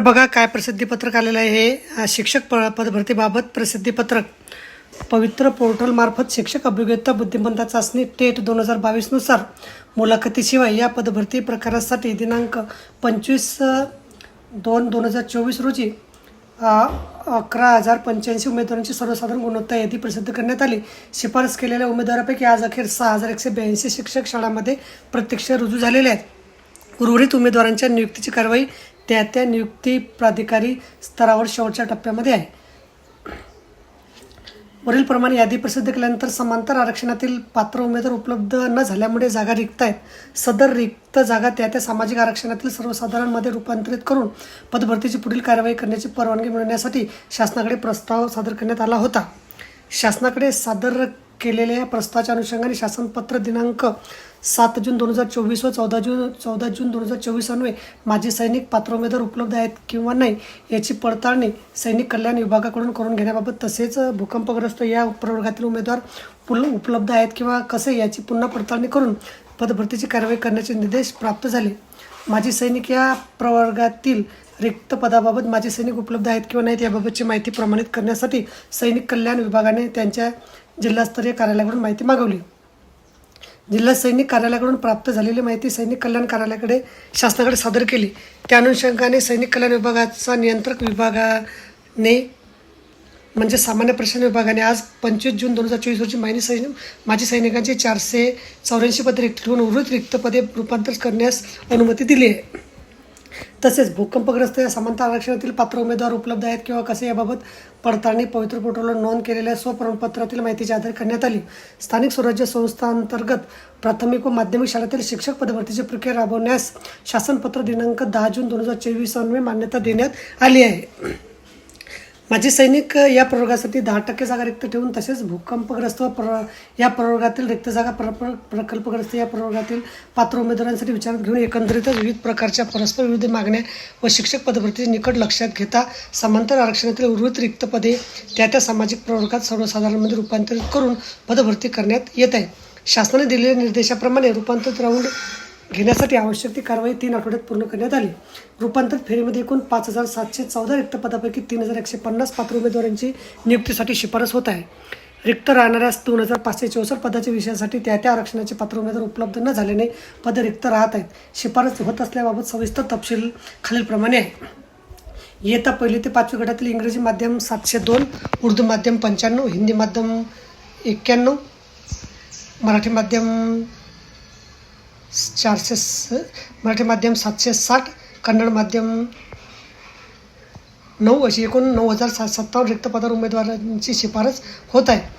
तर बघा काय प्रसिद्धीपत्रक आलेलं आहे. हे शिक्षक प पदभरतीबाबत प्रसिद्धीपत्रक. पवित्र पोर्टलमार्फत शिक्षक अभियोग्यता बुद्धिमत्ता चाचणी टेट दोन हजार बावीसनुसार मुलाखतीशिवाय या पदभरती प्रकारासाठी दिनांक पंचवीस दोन दोन हजार चोवीस रोजी अकरा हजार पंच्याऐंशी उमेदवारांची सर्वसाधारण गुणवत्ता यादी प्रसिद्ध करण्यात आली. शिफारस केलेल्या उमेदवारापैकी आज अखेर सहा हजार एकशे ब्याऐंशी शिक्षक शाळांमध्ये प्रत्यक्ष रुजू झालेले आहेत. उर्वरित उमेदवारांच्या नियुक्तीची कारवाई त्या त्या नियुक्ती प्राधिकारी स्तरावर शेवटच्या टप्प्यामध्ये आहे. वरीलप्रमाणे यादी प्रसिद्ध केल्यानंतर समांतर आरक्षणातील पात्र उमेदवार उपलब्ध न झाल्यामुळे जागा रिक्त आहेत. सदर रिक्त जागा त्या त्या सामाजिक आरक्षणातील सर्वसाधारणमध्ये रूपांतरित करून पदभरतीची पुढील कारवाई करण्याची परवानगी मिळवण्यासाठी शासनाकडे प्रस्ताव सादर करण्यात आला होता. शासनाकडे सादर केलेल्या या प्रस्तावाच्या अनुषंगाने शासनपत्र दिनांक सात जून दोन हजार चोवीस व चौदा जून चौदा जून दोन हजार चोवीस अन्वये माजी सैनिक पात्र उमेदवार उपलब्ध आहेत किंवा नाही याची पडताळणी सैनिक कल्याण विभागाकडून करून घेण्याबाबत तसेच भूकंपग्रस्त या प्रवर्गातील उमेदवार पुल उपलब्ध आहेत किंवा कसे याची पुन्हा पडताळणी करून पदभरतीची कारवाई करण्याचे निर्देश प्राप्त झाले. माजी सैनिक या प्रवर्गातील रिक्त पदाबाबत माजी सैनिक उपलब्ध आहेत किंवा नाहीत याबाबतची माहिती प्रमाणित करण्यासाठी सैनिक कल्याण विभागाने त्यांच्या जिल्हास्तरीय कार्यालयाकडून माहिती मागवली. जिल्हा सैनिक कार्यालयाकडून प्राप्त झालेली माहिती सैनिक कल्याण कार्यालयाकडे शासनाकडे सादर केली. त्या अनुषंगाने सैनिक कल्याण विभागाचा नियंत्रक विभागाने म्हणजे सामान्य प्रशासन विभागाने आज पंचवीस जून दोन हजार चोवीस रोजी माहिती सैनिक माजी सैनिकांची चारशे चौऱ्याऐंशी पदे रिक्त ठेवून उर्वरित रिक्त पदे रूपांतर करण्यास अनुमती दिली आहे. तसेच भूकंपग्रस्त या समांतर आरक्षणातील पात्र उमेदवार उपलब्ध आहेत किंवा कसे याबाबत पडताळणी पवित्र पोर्टलवर नोंद केलेल्या स्वप्रमाणपत्रातील माहितीच्या आधारे करण्यात आली. स्थानिक स्वराज्य संस्थांतर्गत प्राथमिक व माध्यमिक शाळेतील शिक्षक पदभरतीची प्रक्रिया राबवण्यास शासनपत्र दिनांक दहा जून दोन हजार चोवीस अन्वये मान्यता देण्यात आली आहे. माजी सैनिक या प्रवर्गासाठी दहा टक्के जागा रिक्त ठेवून तसेच भूकंपग्रस्त व प्र या प्रवर्गातील रिक्त जागा प्र प्र- प्रकल्पग्रस्त या प्रवर्गातील पात्र उमेदवारांसाठी विचारात घेऊन एकंदरीतच विविध प्रकारच्या परस्पर विविध मागण्या व शिक्षक पदभरतीचे निकट लक्षात घेता समांतर आरक्षणातील उर्वरित रिक्त पदे त्या त्या सामाजिक प्रवर्गात सर्वसाधारणमध्ये रूपांतरित करून पदभरती करण्यात येत आहे. शासनाने दिलेल्या निर्देशाप्रमाणे रूपांतरित राऊंड घेण्यासाठी आवश्यक ती कारवाई तीन आठवड्यात पूर्ण करण्यात आली. रूपांतरित फेरीमध्ये एकूण पाच हजार सातशे चौदा रिक्त पदापैकी तीन हजार एकशे पन्नास पात्र उमेदवारांची नियुक्तीसाठी शिफारस होत आहे. रिक्त राहणाऱ्या दोन हजार पाचशे चौसष्ट पदाच्या विषयासाठी त्या त्या आरक्षणाचे पात्र उमेदवार उपलब्ध न झाल्याने पद रिक्त राहत आहेत. शिफारस होत असल्याबाबत सविस्तर तपशील खालीलप्रमाणे आहे. इयत्ता पहिली ते पाचवी गटातील इंग्रजी माध्यम सातशे दोन उर्दू माध्यम पंच्याण्णव हिंदी माध्यम एक्क्याण्णव मराठी माध्यम चारशे स मराठी माध्यम सातशे साठ कन्नड माध्यम नऊ अशी एकूण नऊ हजार सात सत्तावन्न रिक्त पदावर उमेदवारांची शिफारस होत आहे.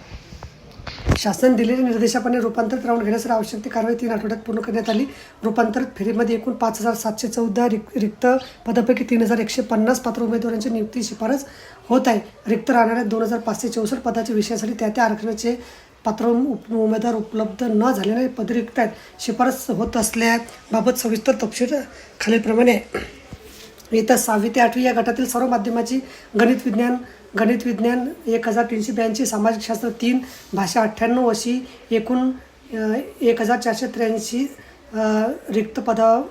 शासन दिलेल्या निर्देशाप्रमाणे रूपांतरित राऊंड घेण्यासाठी आवश्यक ती कारवाई तीन आठवड्यात पूर्ण करण्यात आली. रूपांतरित फेरीमध्ये एकूण पाच हजार सातशे चौदा रिक रिक्त पदापैकी तीन हजार एकशे पन्नास पात्र उमेदवारांची नियुक्ती शिफारस होत आहे. रिक्त राहणाऱ्या दोन हजार पाचशे चौसष्ट पदाच्या विषयासाठी त्या त्या आरक्षणाचे पात्र उप- उमेदवार उपलब्ध न झालेल्या पद रिक्त आहेत शिफारस होत असल्याबाबत सविस्तर तपशील खालीलप्रमाणे. इथं सहावी ते आठवी या गटातील सर्व माध्यमाची गणित विज्ञान गणित विज्ञान एक हजार तीनशे ब्याऐंशी सामाजिक शास्त्र तीन भाषा अठ्ठ्याण्णव अशी एकूण एक हजार चारशे त्र्याऐंशी रिक्त पदा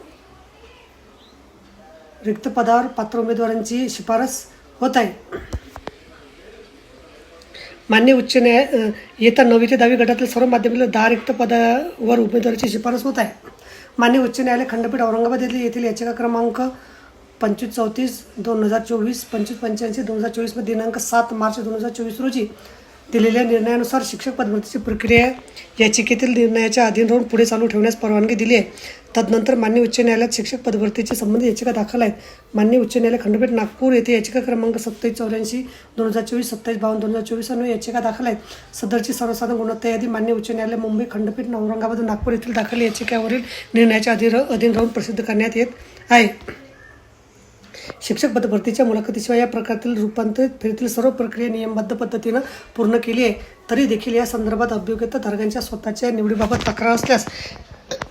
रिक्त पदावर पात्र उमेदवारांची शिफारस होत आहे. मान्य उच्च न्याय येत्या नववी ते दहावी गटातील सर्व माध्यमिक दहा रिक्त पदावर उमेदवाराची शिफारस होत आहे. मान्य उच्च न्यायालय खंडपीठ औरंगाबाद येथील येथील याचिका क्रमांक पंचवीस चौतीस दोन हजार चोवीस पंचवीस पंच्याऐंशी दोन हजार चोवीसमध्ये दिनांक सात मार्च दोन हजार चोवीस रोजी दिलेल्या निर्णयानुसार शिक्षक पदभरतीची प्रक्रिया याचिकेतील निर्णयाच्या अधीन राहून पुढे चालू ठेवण्यास परवानगी दिली आहे. तदनंतर मान्य उच्च न्यायालयात शिक्षक पदभरतीची संबंधित याचिका दाखल आहेत. मान्य उच्च न्यायालय खंडपीठ नागपूर येथे याचिका क्रमांक सत्तावीस चौऱ्याऐंशी दोन हजार चोवीस सत्तावीस बावन्न दोन हजार चोवीस अन्वये याचिका दाखल आहेत. सदरची सर्वसाधारण गुणवत्ता यादी मान्य उच्च न्यायालय मुंबई खंडपीठ औरंगाबाद नागपूर येथील दाखल याचिकावरील निर्णयाच्या अधीन अधीन राहून प्रसिद्ध करण्यात येत आहे. शिक्षक पदभरतीच्या मुलाखतीशिवाय या प्रकारातील रूपांतरित फेरीतील सर्व प्रक्रिया नियमबद्ध पद्धतीनं पूर्ण केली आहे. तरी देखील या संदर्भात अभियोग्यता धारकांच्या स्वतःच्या निवडीबाबत तक्रार असल्यास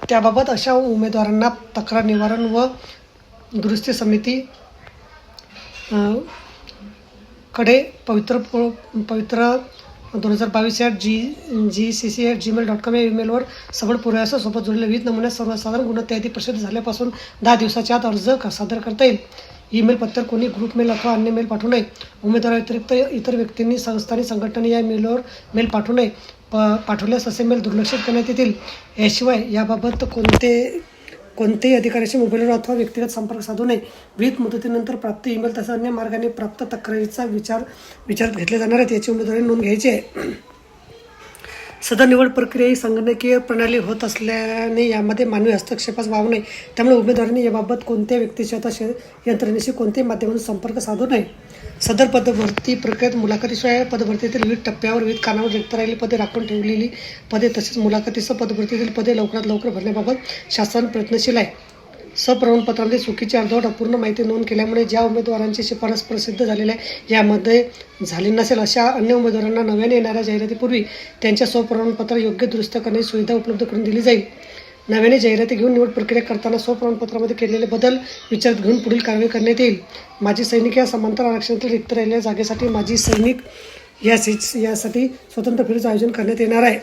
त्याबाबत अशा उमेदवारांना तक्रार निवारण व दुरुस्ती समिती कडे पवित्र पवित्र दोन हजार बावीस at G G C C at Gmail dot com या ईमेलवर सबळ पुराव्यासोबत जोडलेल्या विविध नमुन्यात सर्वसाधारण गुणवत्ता यादी प्रसिद्ध झाल्यापासून दहा दिवसाच्या आत अर्ज सादर करता येईल. ईमेल पत्त्यावर कोणी ग्रुप मेल अथवा अन्य मेल पाठवू नये. उमेदवाराव्यतिरिक्त इतर व्यक्तींनी संस्थानी संघटनांनी या मेलवर मेल पाठवू नये. प पाठवल्यास असे मेल दुर्लक्षित करण्यात येतील. याशिवाय याबाबत कोणते कोणत्याही अधिकाऱ्याशी मोबाईलवर अथवा व्यक्तिगत संपर्क साधू नये. विविध मुदतीनंतर प्राप्त ईमेल तसंच अन्य मार्गाने प्राप्त तक्रारीचा विचार विचारात घेतले जाणार आहेत. याची उमेदवारी नोंद घ्यायची आहे. सदर निवड प्रक्रिया ही संगणकीय प्रणाली होत असल्याने यामध्ये मानवी हस्तक्षेपास वाव नाही. त्यामुळे उमेदवारांनी याबाबत कोणत्या व्यक्तीशी आता शे- यंत्रणेशी कोणत्याही माध्यमातून संपर्क साधू नये. सदर पदभरती प्रक्रियेत मुलाखतीशिवाय पदभरतीतील विविध टप्प्यावर विविध कानावर रिक्त राहिलेली पदे राखून ठेवलेली पदे तसेच मुलाखतीसह पदभरतीतील पदे लवकरात लवकर भरण्याबाबत शासन प्रयत्नशील आहे. सप्रमाणपत्रामध्ये चुकीची अर्धवट अपूर्ण माहिती नोंद केल्यामुळे ज्या उमेदवारांची शिफारस प्रसिद्ध झालेली आहे यामध्ये झाली नसेल अशा अन्य उमेदवारांना नव्याने येणाऱ्या जाहिरातीपूर्वी त्यांच्या स्वप्रमाणपत्र योग्य दुरुस्त करण्याची सुविधा उपलब्ध करून दिली जाईल. नव्याने जाहिराती घेऊन निवड प्रक्रिया करताना स्वप्रमाणपत्रामध्ये केलेले बदल विचारात घेऊन पुढील कारवाई करण्यात येईल. माजी सैनिक या समांतर आरक्षणातील रिक्त राहिलेल्या जागेसाठी माजी सैनिक या सीट्स यासाठी स्वतंत्र फेरीचं आयोजन करण्यात येणार आहे.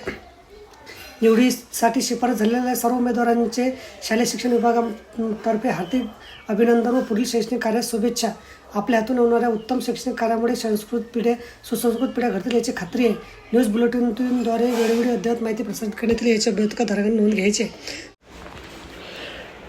निवडीसाठी शिफारस झालेल्या सर्व उमेदवारांचे शालेय शिक्षण विभागातर्फे हार्दिक अभिनंदन व पुढील शैक्षणिक कार्यास शुभेच्छा. आपल्या हातून होणाऱ्या उत्तम शैक्षणिक कार्यामुळे संस्कृत पिढ्या सुसंस्कृत पिढ्या घडतील याची खात्री आहे. न्यूज बुलेटिनद्वारे वेळोवेळी अद्ययावत माहिती प्रसारित करण्यात येईल याच्या बृहत्काधारकांनी नोंद घ्यायची.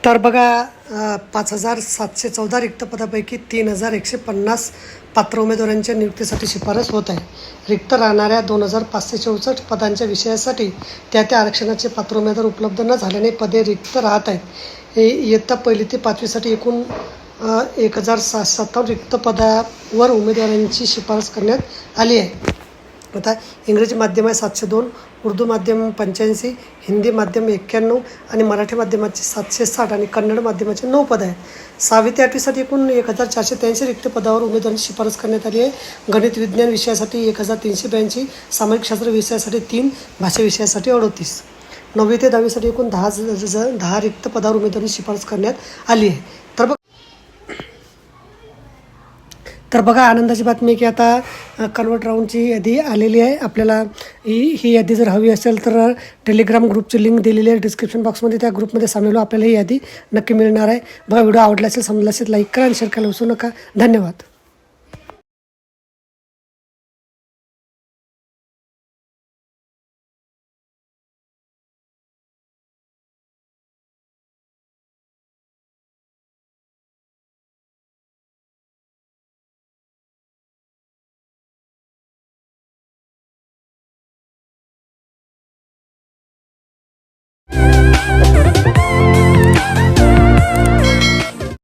तर बघा पाच हजार सातशे चौदा रिक्त पदापैकी तीन हजार एकशे पन्नास पात्र उमेदवारांच्या नियुक्तीसाठी शिफारस होत आहे. रिक्त राहणाऱ्या दोन हजार पाचशे चौसष्ट पदांच्या विषयासाठी त्या त्या आरक्षणाचे पात्र उमेदवार उपलब्ध न झाल्याने पदे रिक्त राहत आहेत. इयत्ता पहिली ते पाचवीसाठी एकूण एक हजार सा सत्तावन्न रिक्त पदावर उमेदवारांची शिफारस करण्यात आली आहे. आता इंग्रजी माध्यम आहे सातशे दोन उर्दू माध्यम पंच्याऐंशी हिंदी माध्यम एक्क्याण्णव आणि मराठी माध्यमाचे सातशे साठ आणि कन्नड माध्यमाचे नऊ पद आहेत. सहावी ते आठवीसाठी एकूण एक हजार चारशे त्र्याऐंशी रिक्त पदावर उमेदवारांची शिफारस करण्यात आली आहे. गणित विज्ञान विषयासाठी एक हजार तीनशे ब्याऐंशी सामाजिक शास्त्र विषयासाठी तीन भाषा विषयासाठी अडतीस. नववी ते दहावीसाठी एकूण दहा दहा रिक्त पदावर उमेदवारी शिफारस करण्यात आली आहे. तर बघ तर बघा आनंदाची बातमी की आता कन्वर्ट राऊंडची यादी आलेली आहे. आपल्याला ही ही यादी जर हवी असेल तर टेलिग्राम ग्रुपची लिंक दिलेली आहे. डिस्क्रिप्शन बॉक्समध्ये त्या ग्रुपमध्ये सामील आपल्याला ही यादी नक्की मिळणार आहे. बघा व्हिडिओ आवडला असेल समजला असेल लाईक करा आणि शेअर करायला विसरू नका. धन्यवाद. Thank you.